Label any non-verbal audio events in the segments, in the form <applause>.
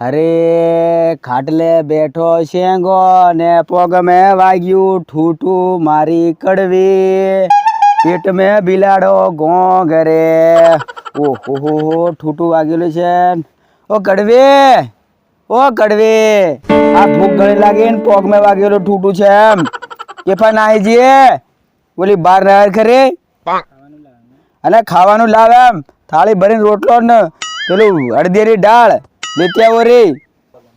અરે, ખાટલે બેઠો શેંગો ને પગ મેં વાગ્યું ઠૂઠું મારી કડવી. પેટ મેં બિલાડો ઘોંઘરે ઓહો, હો ઠૂઠું વાગેલું છે. ઓ કડવી ઓ કડવી. આ ભૂખ ઘણી લાગી ને પગ મેં વાગેલું ઠૂઠું છે એમ. કેફા નાહી જઈએ? બોલી બાર ના ખરી? અને ખાવાનું લાવ એમ. થાળી ભરીને રોટલો ને પેલું અડદિયાની દાળ. લેતી આવો રે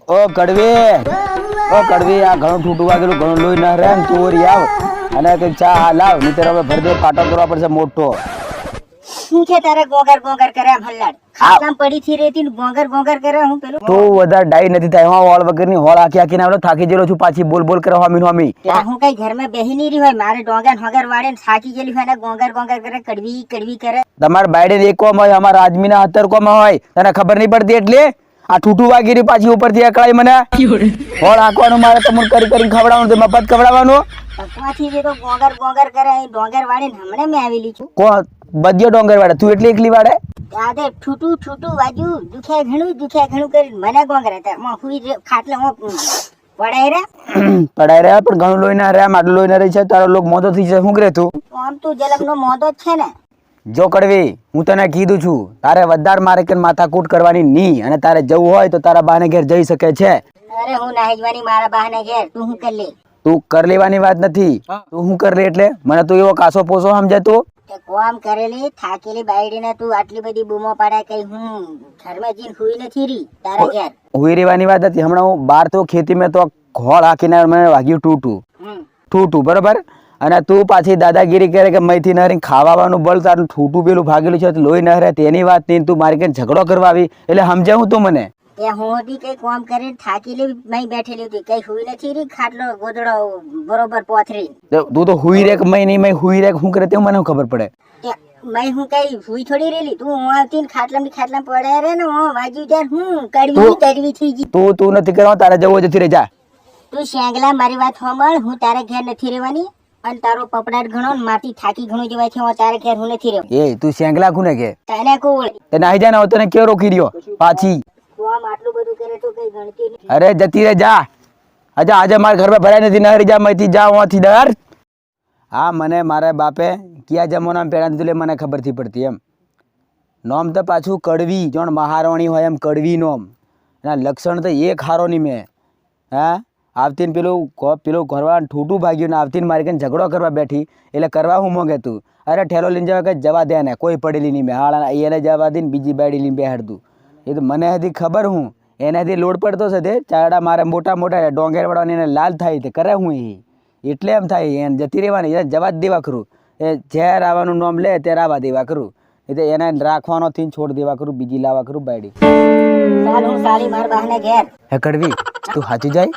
ઓ કડવી. ઓ કડવી આ ઘણું ઠૂટું વાગેલું ઘણું લોહી ના રહે ને તું ઓરી આવ. અને કંઈક ચા હા લાવ નહીતર હવે ભરી દે પાટો કરવા પડશે મોટો. શું છે તારે ગોગર ગોગર કરે આમ હલ્લાડ? ખાટલામાં પડી થી રેતી ને ગોગર ગોગર કરે હું પેલું? તો વધારે ડાઈ નથી થાય એમાં વગરની હોળ આખી આખીને આવડો થાકી જેલો છું પાછી બોલ બોલ કરે હોમી હોમી. હું કઈ ઘરમાં બેહી ની રહી હોય મારે ડોંગર હોગર વાડે ને થાકી ગયેલી હોય ને ગોગર ગોગર કરે કડવી કડવી કરે. તમારા બાયડે એક કોમ હોય અમાર આદમી ના હતર કોમ હોય તને ખબર નહીં પડતી એટલે? આ ઠૂઠું વાગી રહી પાછી ઉપરથી અકળાઈ મને. ફળ આંકવાનું મારે તમને કરી કરીને ખવડાવવાનું તો મફત ખવડાવવાનું. પકવાથી જે તો ગોગર ગોગર કરે એ ડોંગર વાળે ને હમણાં મેં આવેલી છું. કોણ? બધ્યો ડોંગર વાળે. તું એટલી એકલી વાળે? દાદે ઠૂટું ઠૂટું વાજ્યું દુખે ઘણું દુખે ઘણું કરી મને ગોગર હતા. માં હુઈ રે ખાટલે હું પડાઈ રે પડાઈ રહ્યા? પણ ઘણું લોહી ના રહ્યા આટલું લોહી ના રહી છે. તારો લોક મોદો થઈ જાય શું કરે તું? આમ તું જલમ નો મોદો જ છે ને. જો કડવી હું તને કીધું છું તારે વધારે મારે કે માથાકૂટ કરવાની નહીં અને તારે જવું હોય તો તારા બાને ઘેર જઈ શકે છે. અરે હું નાહી જવાની મારા બહાને ઘેર તું હું કરી લે. તું કર લેવાની વાત નથી. તું શું કર લે એટલે? મને તું એવો કાસો પોસો સમજે તું? તે કોમ કરેલી થાકેલી બાયડીને તું આટલી બધી બૂમો પાડે કઈ હું? ઘરમાં જઈને હુઈ નથી રહી તારા ઘેર. હુઈ રહેવાની વાત હતી હમણાં હું બહાર તો ખેતી મેં તો ખોળ હાકીને મને વાગ્યું ટૂટું. ઠૂઠું બરાબર? અને તું પાછી દાદાગીરી કરે કે મહીથી નહરીને ખાવાનું બળ તારું ઠૂઠું પેલું ભાગેલું છે લોહી નહરે તેની વાત નહીં તું મારી કઈ ઝઘડો કરવા આવી? એટલે સમજાવું હું તું મને? તે હું હતી કઈ કોમ કરીને થાકેલી મઈ બેઠેલી હતી કઈ હુઈ નથી રહી ખાટલો ગોદડો બરોબર પોથરી. તું તો હુઈ રે મય નહીં મય હુઈ કે કરે તે મને ખબર પડે? તે હું કઈ હુઈ થોડી રેલી તું હું આવતી ની ખાટલામાં પડ્યા રે ને હું ત્યારે હું કડવી કડવી થઈ ગઈ. તું તું નથી કરવા તારા જવો જતી રહે જા. તું શેંગલા મારી વાત સાંભળ હું તારા ઘેર નથી રહેવાની. અને તારો પપડાટ ઘણો ને થાકી ઘણું જવાય છે હું તારે ઘેર હું નથી રહ્યો. એ તું શેંગલા કોને કે? તને કોણ તે નાહી ને હવે તને કે રોકી રહ્યો? પાછી. કોમ આટલું બધું કરે તો કઈ ગણતી નહીં. અરે જતી રે જા. અજા આજે મારા ઘરમાં ભરાય નથી નહરી જા મયથી જા હોથી ડર. હા મને મારા બાપે કયા જમાનામાં પેડા દીધું મને ખબરથી પડતી એમ. નોમ તો પાછું કડવી જોણ મહારાણી હોય એમ કડવી નોમ. એના લક્ષણ તો એક હારો નહીં મેં. હા? આવતીને પેલું પેલું ઘરવા ઠૂઠું ભાગ્યું ને આવતીને મારી કઈ ઝઘડો કરવા બેઠી એટલે કરવા હું મોગે તું? અરે ઠેલો લઈને જવા કે જવા દે ને કોઈ પડેલી નહીં મેં હાળા એને જવા દઈને બીજી બાયડી લઈને બેહાડતું. એ તો મને હજી ખબર હું એનાથી લોડ પડતો છે તે ચારડા મારે મોટા મોટા ડોંગેરવાળાને એને લાલ થાય તે કરે હું એ. એટલે એમ થાય એને જતી રહેવાની એને જવા જ દેવા ખરું એ જ્યારે આવવાનું નામ લે ત્યારે આવવા દેવા ખરું એટલે એને રાખવાનો થી છોડ દેવા કરું બીજી લાવા કરું બાયડી. હું સાલી માર બહાને ઘેર. હે કડવી તું સાચી જાય?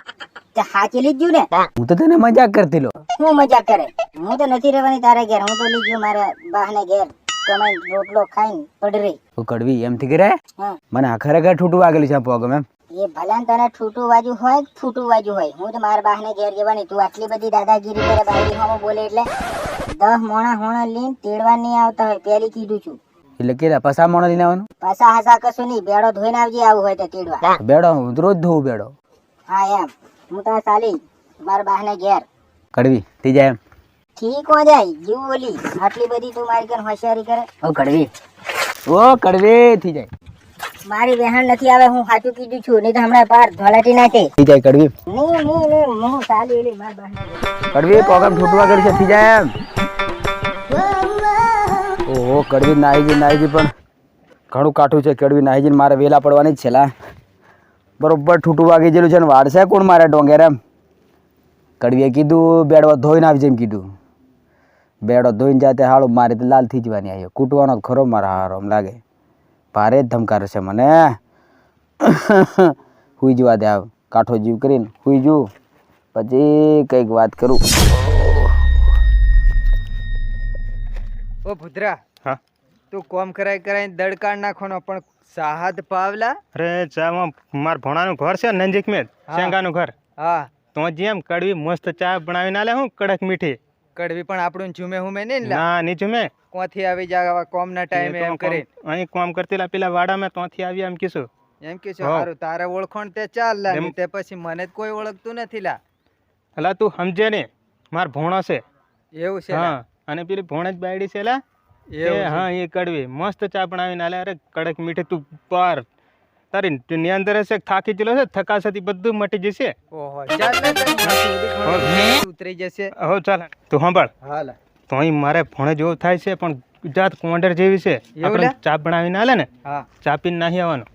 તે હાચેલી જ ને? હું. તો તને મજાક કરતી લો હું મજાક કરે? હું તો નથી રહેવાની તારા ઘેર. હું તો લીધું મારા બહાને ઘેર. કમાઈ રોટલો ખાઈને પડી રહી તું કડવી એમથી કરે મને આ ખરેખર ઠૂટું વાગેલું છે આ પગ એમ? એ ભલે તને ઠૂટું વાજુ હોય કે વાજુ હોય? હું તો મારા બહાને ઘેર જવાની. તું આટલી બધી દાદાગીરી કરે બાયડી હોમો બોલે એટલે દહ મોણા હોણા લઈને તેડવા નહીં આવતા હોય. પેલી કીધું છું. એટલે કે પસા મોણા લઈને આવવાનું? પસા હાસા કશું નહીં. બેડો ધોઈને આવજે આવું હોય તો તેડવા. બેડો રોજ ધોવું બેડો? હા એમ. હું તો સાલી મારા બાહને ઘેર. કડવી તી જાય એમ. ઠીક હો જાય જીવ બોલી આટલી બધી તું મારી કન હોશિયારી કરે? ઓ કડવી. ઓ કડવી થી જાય. મારી બહેન નથી આવે હું સાચું કીધું છું. નહીં તો હમણાં પાર ધોલાટી નાખે. થઈ જાય કડવી. નહીં નહીં નહીં હું સાલી એલી માર બહાને કડવી પગમ ઠૂઠું વાગેલું છે થઈ જાય એમ. ઓહો કડવી નાહીજી નાઈજી પણ ઘણું કાઠું છે કડવી નાઈજી મારે વેલા પડવાની જ છે લા. બરોબર ઠૂઠું વાગી ગયેલું છે ને વાળશે કોણ મારે ડોંગેર એમ? કડવીએ કીધું બેડવા ધોઈને આવજે એમ કીધું. બેડો ધોઈને જાતે હાળું મારે તો લાલ થઈ જવાની આવ્યો કૂટવાનો ખરો મારા હારો એમ લાગે. ભારે જ ધમકારે છે મને. <coughs> હુઈ જવા દે આવ. કાઠો જીવ કરીને હુઈ જુ પછી કંઈક વાત કરું. ઓ ભૂતરા. હા? તું કોમ કરાય કરાય દડકાણ નાખવાનો પણ સાહદ પાવલા? અરે ચામાં માર ભણાનું ઘર છે નજીક મેં શેંગાનું ઘર. હા. તો જેમ કડવી મસ્ત ચા બનાવીને આલે હું કડક મીઠી. કડવી પણ આપણું જુમે હુમે નહીં ના નીચું મેં કોથી આવી જા આવા કોમના ટાઈમે એમ કરી અહીં કોમ કરતી લા પેલા વાડામાં ત્યાંથી આવી એમ કીશું એમ કીશું હારું તારે ઓળખણ તે ચાલ લા તે પછી મને કોઈ ઓળખતું નથી લા. અલા તું સમજે ને માર ભોણો છે. એવું છે હા અને પેલી ભોણ જ બાયડી છે લા. એ હા એ કડવી. મસ્ત ચા બનાવીને આલે. અરે કડક મીઠી તું પાર. તારી ની અંદર હશે થાકી ચલો છે થકાશથી બધું મટી જશે. ઓહો ચાલ ઉતરી જશે. હો ચાલ. તું સાંભળ. હાલ. તો અહીં મારે ફોણે જેવું થાય છે પણ જાત કોંડર જેવી છે. આપણે ચા બનાવીને આલે ને ચા પીને નાહી આવવાનું.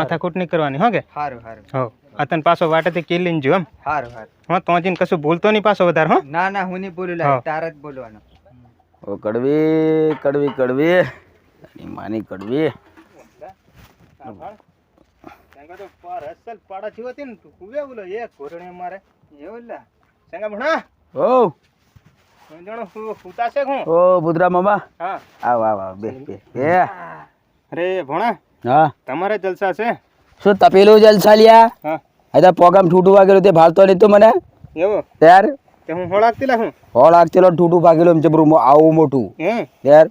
માથાકૂટ નહીં કરવાની હો કે? સારું સારું હો આ તને પાછો વાટેથી કેલીને જો એમ. હારું હારું. હા તો કશું ભૂલતો નહીં પાછો વધારે હો? ના ના હું નહીં ભૂલું. તારે જ બોલવાનું. ઓ કડવી કડવી કડવી. તારી માની કડવી. પાડા જેવો હતી ને તું કુવે બોલો એ ઘોરણે મારે એ લા સંગા ભણા ઓ. જણો હુતા છે હું? ઓ ભૂતરા મામા. હા. આવ આવ આવ બે બે બે અરે ભણા હા. તમારે જલસા છે? શું તપેલું જલસા લ્યા? પોગામ છૂટવા વાગેલું તે ભાવતો નહીં તો મને? એવું? યાર? તે હું હોળાકતી લાખું હોળ આગચેલો ઠૂઠું ભાગેલું એમ જબરું મો- આવું મોટું. હે યાર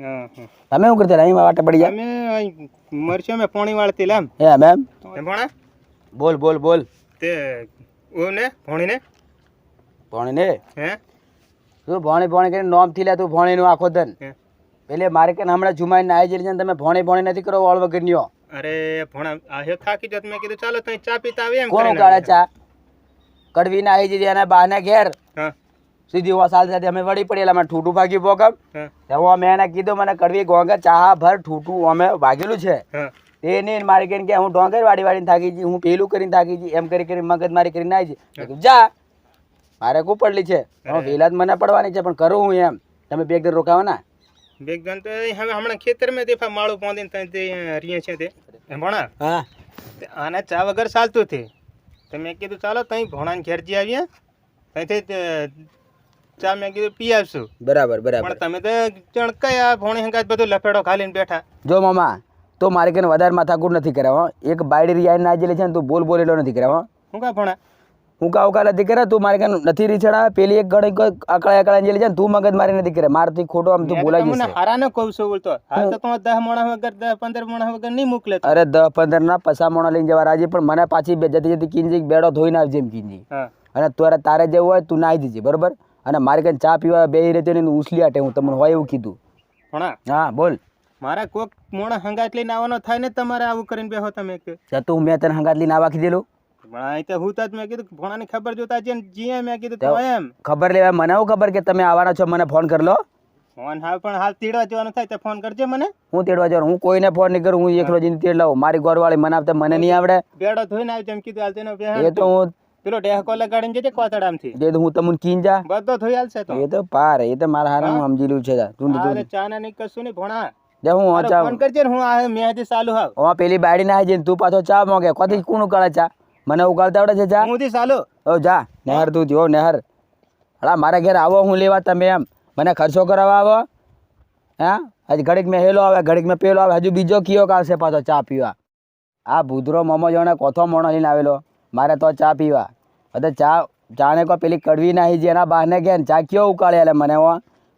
હા હા. તમે શું કરતા અહીં વાટે પડી ગયા? અમે અહીં મરચો મેં પોણી વાળતી લેમ હે મેમ ભણા? બોલ બોલ બોલ. તે ઓને ભણીને? ભણીને? હે? તું ભણી ભણી કરીને નોમથી લે તું ભણીનું આખો ધન? પેલે મારે કે હમણાં જુમાઈને આવી જઈને તમે ભણી ભણી નથી કરો ઓળ વગર ન્યો અરે ભણા આ હે થાકી જત મેં કીધું ચાલો તઈ ચા પીતા આવે એમ કરીને. કાળે ચા? કડવી ના આવી જતી અને બહાને ઘેર. સીધી વસાલ સાથે અમે વળી પડેલા અમે ઠૂઠું ભાગ્યું પોકમ હા. અમે એને કીધું મને કડવી ગોંગર ચા ભર ઠૂઠું અમે ભાગેલું છે. એ નહીં મારે કહીને કે હું ડોંગર વાડી વાડીને થાકી જી હું પેલું કરીને થાકી જી એમ કરી કરી મગજ મારી કરીને આવી જી જા મારે કુ પડલી છે? વેલા જ મને પડવાની છે પણ કરું હું એમ. તમે બે ઘર રોકાવાના? બેગ ગન તો હવે હમણાં ખેતરમાં તે ફા માળું પોંદીને રીએ છે તે. ભણા હા તે આને ચા વગર ચાલતું હતી તો મેં કીધું ચાલો તઈ ભણાને ઘેરજી આવ્યા આવીએ ત્યાંથી ચા મેં કીધું પી આવશું. બરાબર બરાબર. પણ તમે તો જણ કયા ભોણી હંગાત બધું લફેડો ખાલીને બેઠા. જો મામા તો મારે કઈને વધારે માથાકૂટ નથી કરાવો એક બાયડી રિયાઈ ના લે છે ને તું બોલ બોલેલો નથી કરાવો હું કા ભણા? હું કાવ કાલે નથી કરે તું મારે કઈ નથી રીછડા પેલી એક ગણ અકળા અકળા જેલી જાય તું મગજ મારી નથી કરે મારથી ખોટો આમ તું બોલાય બોલાઈ તમને કહું છું બોલતો હાલ તો તમે દસ મોણા વગર દસ પંદર મોણા વગર નહીં મોકલે અરે દસ પંદર ના પસા મોણા લઈને જવા રાજી પણ મને પાછી જતી જતી કિંજી બેડો ધોઈને આવજે એમ કિંજી. અને તારે તારે જેવું હોય તું નાહી દીજે બરોબર? અને મારે કઈ ચા પીવા બે રહેજો ને ઉછલી આટે હું તમને હોય એવું કીધું. હા બોલ. મારા કોક મોણા હંગાત લઈને આવવાનો થાય ને તમારે આવું કરીને બેહો તમે કે તો તું મેં તને હંગાત લઈને આવા કીધેલું. ભણા અહીં તો હું તો જ મેં કીધું ભણાની ખબર જોતા છે જીએ મેં કીધું તો- તો એમ. ખબર લેવા મને હું ખબર કે તમે આવવાના છો મને ફોન કરી લો. ફોન હાલ પણ હાલ તીડવા જવાનું થાય તો ફોન કરજે મને. હું તેડવા જવાનું હું કોઈને ફોન નહીં કરું હું એકલો જઈને તેડ લાવું મારી ગોરવાળી મને આપતા મને નહીં આવડે. બેડો ધોઈને આવી જેમ કીધું હાલ તેનો એ તો હું પેલો ડેહકો લગાડીને જજે કોતડામથી એ હું તમને કીન જા. બધો ધોઈ હાલશે તો. એ તો પાર એ તો મારા હારા હું? સમજી લઉં છે તું અરે ચા ના નહીં કશું નહીં ભણા. જા હું ચા ફોન કરજે હું આ મેં ચાલુ હાવ. પેલી બાડી ના તું પાછો ચા મોગે. કોથી કુણું કરે ચા? મને ઉકાળતા આવડે છે ચા હું થી ચાલુ. ઓ જા. નહેર તું જો નહેર. હળા મારા ઘેર આવો હું લેવા તમે એમ. મને ખર્ચો કરાવવા આવો. હા? હજી ઘડીક મેં હેલો આવે ઘડીક મેં પેલો આવે. હજુ બીજો કયો કાલશે પાછો ચા પીવા? આ ભૂદરો મમો જોણે કોથો મોણો લઈને આવેલો. મારે તો ચા પીવા. અરે ચા ચાને કોઈ પેલી કડવી નાહી જે એના બહારને ગયા ચા કયો ઉકાળી આલે મને હો?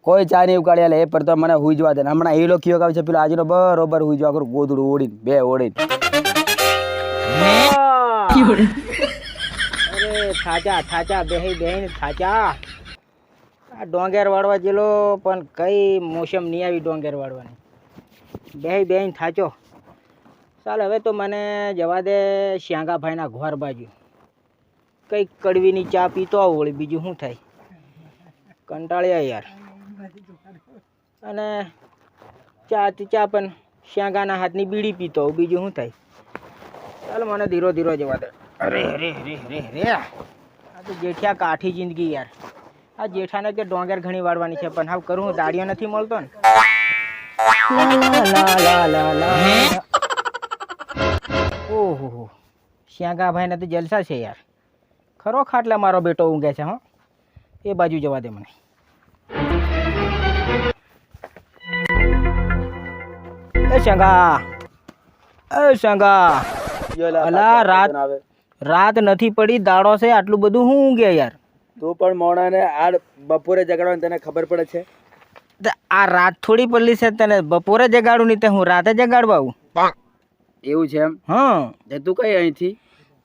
કોઈ ચા નહીં ઉકાળી આલે એ પર તો મને હુઈ જવા દે. ને હમણાં હેલો કયો કાવે છે પેલો આજનો બરોબર હુઈ જવા કરું ગોદડું ઓડીને બે ઓડીને અરે, થાચા થાચા, બેહી, બેહીને થાચા. આ ડોંગેર વાળવા જેલો, પણ કઈ મોસમ નહીં આવી ડોંગેર વાળવાની. બેહી, બેહીને થાચો. ચાલ, હવે તો મને જવા દે શ્યાંગાભાઈના ઘર બાજુ. કંઈક કડવીની ચા પીતો આવું વળી, બીજું શું થાય? કંટાળ્યા યાર. અને ચા ચા પણ શ્યાંગાના હાથની બીડી પીતો બીજું શું થાય? ચાલ મને ધીરો ધીરો જવા દે અરે. અરે અરે અરે રે આ તો જેઠિયા કાઠી જિંદગી યાર. આ જેઠાને કે ડોંગર ઘણી વાળવાની છે પણ હાવ કરું હું દાડિયો નથી મળતો ને. ઓહો. હો શ્યાંગાભાઈને તો જલસા છે યાર. ખરો ખાટલા મારો બેટો ઊંઘે છે હો. એ બાજુ જવા દે મને. એ શંગા. એ શંગા. અલા, રાત- રાત નથી પડી દાડો છે આટલું બધું હું ઊંઘે યાર? તું પણ મોણાને આ બપોરે જગાડવાની તને ખબર પડે છે? આ રાત થોડી પડલી છે તને બપોરે જગાડું નહીં તે હું રાતે જગાડવા આવું? એવું છે એમ? હં. તું કઈ અહીંથી?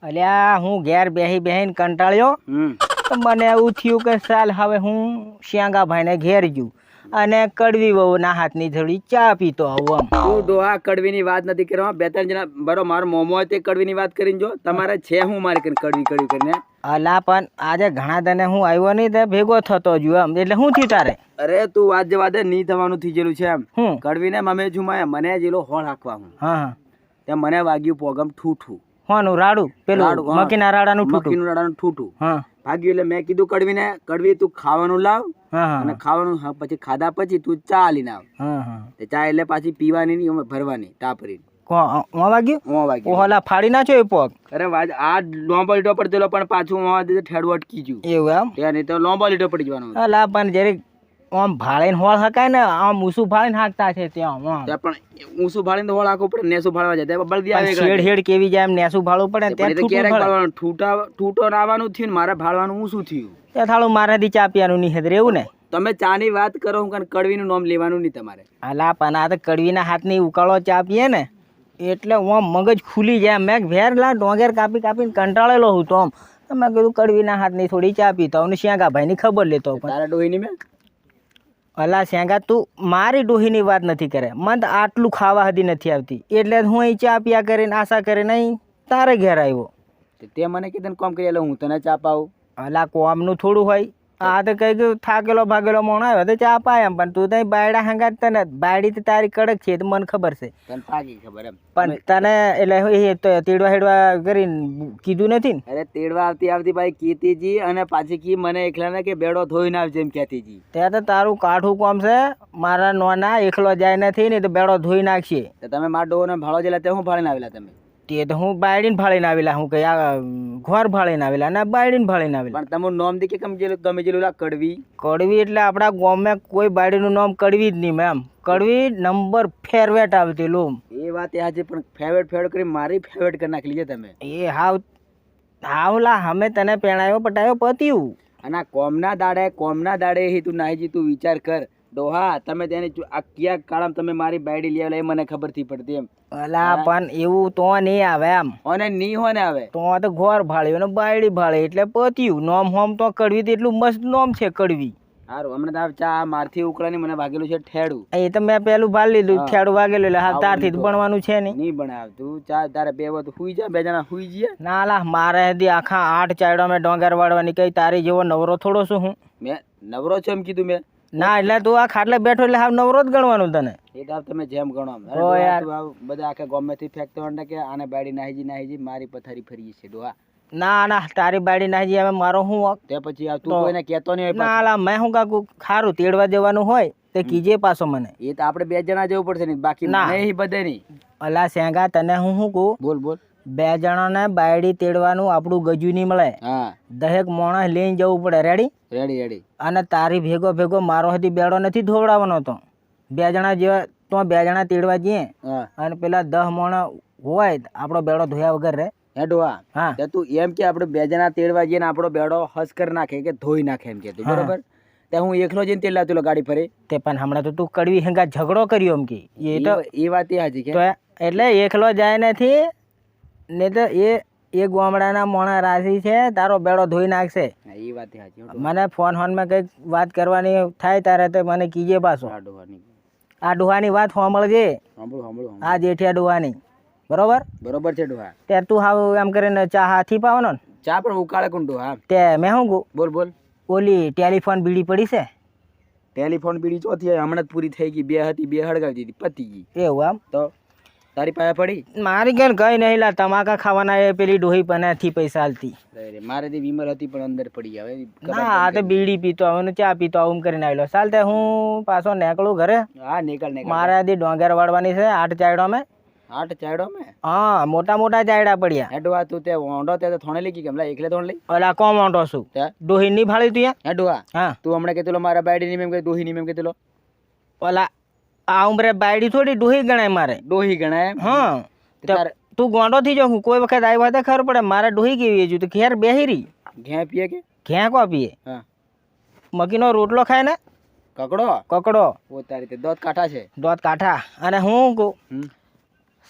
અલ્યા હું ઘેર બેહી બેહીને કંટાળ્યો. હમ. તો મને એવું થયું કે ચાલ હવે હું શ્યાંગાભાઈને ઘેર જઉં અને કડવી વહુના હાથની થોડી ચા પીતો આવું આમ. તું ડોહા કડવીની વાત નથી કરવા બે ત્રણ જણા બરો મારો મોમો હોય તે કડવીની વાત કરીને જો. તમારે છે હું મારી કરીને કડવી કડવી કરીને? અલા પણ આજે ઘણા દને હું આવ્યો નહીં તે ભેગો થતો જો આમ. એટલે શું થયું તારે? અરે તું વાત જવા દે નહીં થવાનું થઈ ગયેલું છે એમ. હું? કડવીને મમે છુમાય મને જેલો હોળ હાંકવા હું. હા ત્યાં મને વાગ્યું પોગમ ઠૂઠું. હોનું રાડું પેલું. મકીના રાડાનું ટૂટું મકીનું રડાનું ઠૂઠું. હા. ભાગ્યું એટલે મેં કીધું કડવીને કડવી તું ખાવાનું લાવ અને ખાવાનું પછી ખાધા પછી તું ચા લઈને આવ. ચા એટલે પાછી પીવાની નહીં ભરવાની ટાપરી ફાડી નાખ્યો એ પગ. અરે આ લોંબો લીટો પડતેલો પણ પાછું ઓં વાગે ઠેડું અટકી ગયું. એવું એમ? ત્યાં નહીં તો લોંબો લીટો પડી જવાનો. અલા પણ જરીક આમ ભાળીને હોળ હકાય ને આમ ઊંસું ભાળીને હાંકતા છે ત્યાં આમ. પણ ઊંસું ભાળીને હોળ આખું પડે નેસું ભાળવા જાય બળદી આવે શેડ હેડ કેવી જાય એમ નેસું ભાળવું પડે ત્યાં ક્યારેક ભાળવાનું ઠૂટા ઠૂટો આવવાનું થયું ને મારે ભાળવાનું ઊંસું થયું. ત્યાં થાળું મારાથી ચા પીવાનું નહીં હેદરે એવું ને? તમે ચાની વાત કરો હું કારણ કડવીનું નામ લેવાનું નહીં તમારે. અલા પણ આ તો કડવીના હાથની ઉકાળો ચા પીએ ને એટલે હું મગજ ખુલી જાય મેં ઘેર લા ડોંગેર કાપી કાપીને કંટાળેલો હું તો આમ. મેં કીધું કડવીના હાથની થોડી ચા પીતો અને ની ખબર લેતો તારા ડોહીની મેં? અલા શેંગા તું મારી ડોહીની વાત નથી કરે. મને તો આટલું ખાવા હતી નથી આવતી. એટલે હું અહીં ચા પીયા કરીને આશા કરીને અહીં તારે ઘેર આવ્યો. તે- તે મને કીધું કોમ કરી એટલે હું તને ચા પાઉં. અલા કોમનું થોડું હોય. આ તો કઈ થાકેલો ભાગેલો મોણ આવ્યો તો ચા પાય એમ. પણ તું તો બાયડા હંગાત તને બાયડી તો તારી કડક છે તો મને ખબર છે. તને પાકી ખબર એમ. પણ તને એટલે એ તો તેડવા હેડવા કરીને કીધું નથી ને? અરે તેડવા આવતી આવતી ભાઈ કીતીજી અને પાછી કી મને એકલાને કે બેડો ધોઈને આવજે એમ કહેતીજી. ત્યાં તો તારું કાઠું કોમ છે મારા નોના એકલો જાય નથી ને તો બેડો ધોઈ નાખશે. તો તમે મારા ડોહોને ભાળો જેલા તે હું ભાળીને આવેલા તમે? તે તો હું બાયડીને ભાળીને આવેલા હું કઈ આ ઘર ભાળીને આવેલા ના બાયડીને ભાળીને આવેલા. પણ તમારું નામ દેખે ગમે જેલું ગમે જેલું કડવી? કડવી એટલે આપણા ગામમાં કોઈ બાયડીનું નામ કડવી જ નહીં મેમ કડવી નંબર ફેરવેટ આવતી લો એ વાત એ આજે પણ ફેવરેટ ફેવરેટ કરી મારી ફેવરેટ કરી નાખી છે તમે. એ હાવ હાવલા અમે તને પેણાયો પટાયો પત્યું. અને આ કોમના દાડે કોમના દાડે હે તું નાહી જી તું વિચાર કર. ડોહા તમે તેને ક્યાંક આ કયા કાળામાં તમે મારી બાયડી લઈ આવેલા એ મને ખબરથી પડતી એમ. અલા પણ એવું તો નહીં આવે એમ. અને નહીં હો ને આવે. તો તો ઘોર ભાળ્યું ને બાયડી ભાળે એટલે પત્યું. નોમ હોમ તો કડવી તો એટલું મસ્ત નોમ છે કડવી સારું હમણાં તાર ચા મારથી ઉકળાની મને વાગેલું છે ઠેડું. એ તો મેં પેલું ભાળ લીધું ઠેડું વાગેલું એટલે હા તારથી ભણવાનું છે નહીં. નહીં બનાવ તું ચા તારે બે તો હુઈ જા બે જણા હુઈ જઈએ. ના લા મારે હજી આખા આઠ ચાયડો મેં ડોંગર વાળવાની કઈ તારી જેવો નવરો થોડો છું હું. મેં નવરો છે એમ કીધું મેં? ના એટલે તું આ ખાટલે બેઠો એટલે હાવ નવરો જ ગણવાનું તને એ તો તમે જેમ ગણો ઓ યાર. બધા આખે ગમેથી ફેંકતો હોય કે આને બાડી નાહીજી નાહીજી મારી પથારી ફરી છે ડોહા ના ના તારી બાડી નાહીજી હવે મારો હું હક? તે પછી તું કોઈને કહેતો નહીં ના. લા મેં હું કાકુ ખારું તેડવા જવાનું હોય તે કીજે પાછો મને એ તો આપણે બે જણા જવું પડશે ને બાકી. નહીં બધે નહીં અલા સેંગા તને હું શું કહું બોલ બોલ બે જણાને બાયડી તેડવાનું આપણું ગજુ નહીં મળે. હા. દહેક માણસ લઈને જવું પડે. રેડી રેડી રેડી અને તારી ભેગો ભેગો મારો હતી બેડો નથી ધોવડાવવાનો તો. બે જણા જેવા તો બે જણા તેડવા જઈએ. અને પેલા દહ મોણા હોય આપણો બેડો ધોયા વગર રે હેડવા હા. તું એમ કે આપણે બે જણા તેડવા જઈએ ને આપણો બેડો હસ કરી નાખે કે ધોઈ નાખે એમ કે. બરોબર? તે હું એકલો જઈને તેલ લાવતો ગાડી ફરે. તે પણ હમણાં તો તું કડવી હંગા ઝઘડો કર્યો એમ કે. એ તો એ વાત એ હાજી કે. એટલે એકલો જાય નથી ને તો એ એ ગામડાના મોણા રાશિ છે તારો બેડો ધોઈ નાખશે. એ વાત. મને ફોન ફોનમાં કંઈક વાત કરવાની થાય તારે તો મને કીજે પાછો. આ ડુહાની. વાત સાંભળજે. સાંભળો સાંભળો સાંભળો. આ જેઠિયા ડુહાની. બરોબર? બરોબર છે ડુહા. તે તું હાવ એમ કરીને ચા હાથી પાવાનો ને? ચા પણ ઉકાળે કોણ ડુહા? તે મેં શું બોલ બોલ. ઓલી ટેલિફોન બીડી પડી છે? ટેલિફોન બીડી ચોથી હમણાં જ પૂરી થઈ ગઈ. બે હતી બે હળગાવી દીધી પતી ગઈ. એવું આમ તો? તારી પાસે પડી? મારી ઘેર કઈ નહીં લા તમાકા ખાવાના એ પેલી ડોહી પનાથી પૈસા હાલતી મારે તે બીમર હતી પણ અંદર પડી હવે ના આ તો બીડી પીતો આવે ને ચા પીતો આવું કરીને આવેલો ચાલ તે હું પાછો નીકળું ઘરે. હા નીકળ નીકળ. મારે હજી ડોંગર વાળવાની છે આઠ ચાયડો મેં આઠ ચાયડો મેં હા મોટા મોટા ચાયડા પડ્યા. એડવા તું તે ઓંડો તે થોણે લઈ કેમ કેમલા એકલે થોણ લઈ? ઓલા કોમ ઓંડો છું? ડોહી ની ફાળી તું એડવા હા. તું હમણાં કહેતો મારા બાયડી ની મેમ કે દોહી ની મેમ કહેતો ઓલા આ ઉમરે બાયડી થોડી ડોહી ગણાય મારે. ડોહી ગણાય? હા. તે ગોંડો થઈ જાઉં કોઈ વખત આવ્યા તો ખબર પડે મારે ડોહી કેવી હજુ તો ઘેર બેહી રહી ઘે પીએ કે? ઘેં કો પીએ? હા. મકીનો રોટલો ખાય ને? કકડો? કકડો. ઓ તારી દોત કાઠા છે. દોત કાઠા. અને હું કહું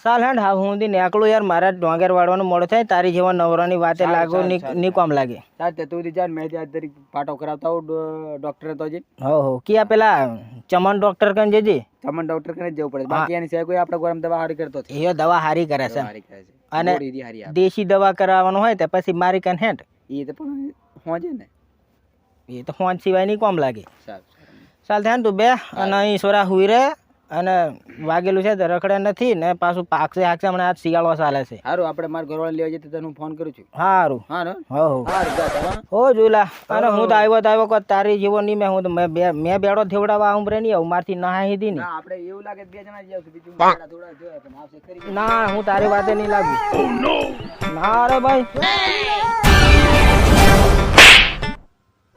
ચાલ હેડ હા હું નીકળું યાર મારા ડોંગેર વાળવાનું મોડું થાય તારી જેવા નવરાની વાતે લાગો ની કોમ લાગે. ચાલ તે તું જાન મેં આજ તરીક પાટો કરાવતા હું ડોક્ટરે તો જે. હો હો કિયા પેલા ચમન ડોક્ટર કન જજે ચમન ડોક્ટર કને જવું પડે. બાકી એની સિવાય કોઈ આપણે ગરમ દવા હારી કરતો એ દવા હારી કરે છે. અને. દેશી દવા કરાવવાનું હોય તો પછી મારી કન હેઠ એ તો પણ હોજે ને. એ તો ફોન સિવાય નહીં કોમ લાગે. ચાલ થાય ને તું બે અને અહીં સોરા હુઈ રહે અને વાગેલું છે રખડે નથી ને પાછું પાકશે હાકશે હમણાં આજ શિયાળો ચાલે છે. સારું આપણે મારા ઘરવાળા લેવા જઈએ તો તને હું ફોન કરું છું. સારું હા હો હો. સારું હા. હો જોઈલા અને હું તો આવ્યો તો આવ્યો કોઈ તારી જીવો નહીં મેં હું તો મેં મેં બેડો થેવડાવવા ઉમરે નહીં આવું મારથી ના હીધી નહીં. આપણે એવું લાગે બે જણા જ બીજું ના હું તારી વાતે નહીં લાગુ. ના રે ભાઈ.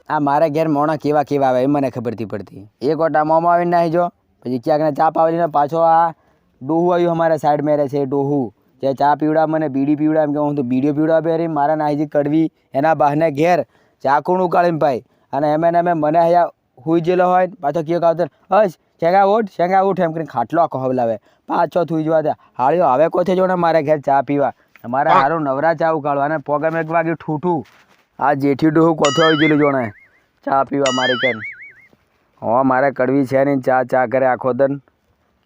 આ મારા ઘેર મોણા કેવા કેવા આવે એ મને ખબર નથી પડતી. એક ઓટા મોમાં આવીને નાહી જો. પછી ક્યાંક ચા પાવીને પાછો આ ડોહું આવ્યું અમારા સાઈડ મેરે છે ડોહું. જે ચા પીવડા મને બીડી પીવડા એમ કે હું તો બીડીઓ પીવડા પહેરી મારા નાહીજી કડવી એના બહાને ઘેર ચાકુણ ઉકાળીને ભાઈ. અને એમ એને એમ મને અહીંયા હુઈ જેલો હોય પાછો કયો કાવતર હશ શેંગા ઉઠ શેંગા ઉઠ. એમ કરીને ખાટલો આખો હવલાવે. પાછો થુઈ જવા દે હાળીઓ હવે કોથે જો ને મારા ઘેર ચા પીવા? મારે હારું નવરા ચા ઉકાળવા અને પોગમ એક વાગ્યું ઠૂઠું. આ જેઠી ડોહું કોથો આવી ગયેલું જોણે. ચા પીવા મારે કેમ હો મારે કડવી છે નહીં, ચા ચા કરે આખો દન.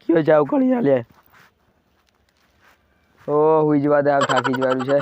કયો ચા ઉકળી ચાલે ઓ હુઈ જવા દે થાકી જવાનું છે.